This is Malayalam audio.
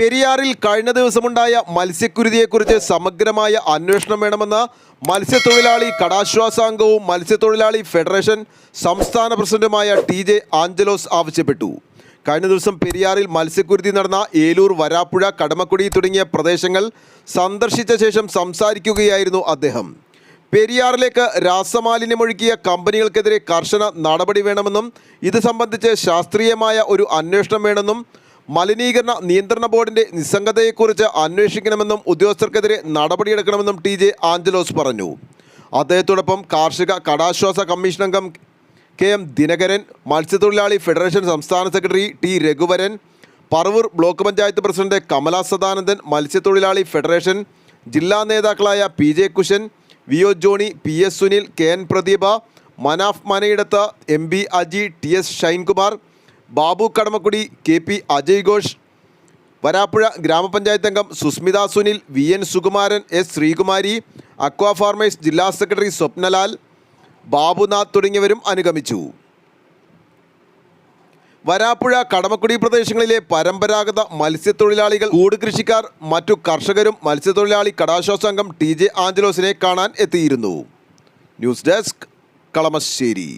പെരിയാറിൽ കഴിഞ്ഞ ദിവസമുണ്ടായ മത്സ്യക്കുരുതിയെക്കുറിച്ച് സമഗ്രമായ അന്വേഷണം വേണമെന്ന് മത്സ്യത്തൊഴിലാളി കടാശ്വാസാംഗവും മത്സ്യത്തൊഴിലാളി ഫെഡറേഷൻ സംസ്ഥാന പ്രസിഡന്റുമായ ടി ജെ ആഞ്ചലോസ് ആവശ്യപ്പെട്ടു. കഴിഞ്ഞ ദിവസം പെരിയാറിൽ മത്സ്യക്കുരുതി നടന്ന ഏലൂർ വരാപ്പുഴ കടമക്കുടി തുടങ്ങിയ പ്രദേശങ്ങൾ സന്ദർശിച്ച ശേഷം സംസാരിക്കുകയായിരുന്നു അദ്ദേഹം. പെരിയാറിലേക്ക് രാസമാലിന്യമൊഴുക്കിയ കമ്പനികൾക്കെതിരെ കർശന നടപടി വേണമെന്നും ഇത് സംബന്ധിച്ച് ശാസ്ത്രീയമായ ഒരു അന്വേഷണം വേണമെന്നും മലിനീകരണ നിയന്ത്രണ ബോർഡിന്റെ നിസ്സംഗതയെക്കുറിച്ച് അന്വേഷിക്കണമെന്നും ഉദ്യോഗസ്ഥർക്കെതിരെ നടപടിയെടുക്കണമെന്നും ടി ജെ ആഞ്ചലോസ് പറഞ്ഞു. അദ്ദേഹത്തോടൊപ്പം കാർഷിക കടാശ്വാസ കമ്മീഷൻ അംഗം കെ എം ദിനകരൻ മത്സ്യത്തൊഴിലാളി ഫെഡറേഷൻ സംസ്ഥാന secretary T Raghuvaran Paravur block panchayat president Kamala Sadanandan മത്സ്യത്തൊഴിലാളി ഫെഡറേഷൻ ജില്ലാ നേതാക്കളായ P J Kushan V O Johny P S Sunil K N Pradeepa Manaf Manayidath M B Aji T S Shinekumar Babu Kadamakkudy K P Ajay Ghosh Varapuzha ഗ്രാമപഞ്ചായത്ത് അംഗം Susmitha Sunil V N Sukumaran S Sreekumari aqua farmers ജില്ലാ സെക്രട്ടറി സ്വപ്നലാൽ ബാബുനാഥ് തുടങ്ങിയവരും അനുഗമിച്ചു. വരാപ്പുഴ കടമക്കുടി പ്രദേശങ്ങളിലെ പരമ്പരാഗത മത്സ്യത്തൊഴിലാളികൾ കൂട് കൃഷിക്കാർ മറ്റു കർഷകരും മത്സ്യത്തൊഴിലാളി കടാശ്വാസ അംഗം ടി ജെ ആഞ്ചലോസിനെ കാണാൻ എത്തിയിരുന്നു. News desk Kalamassery.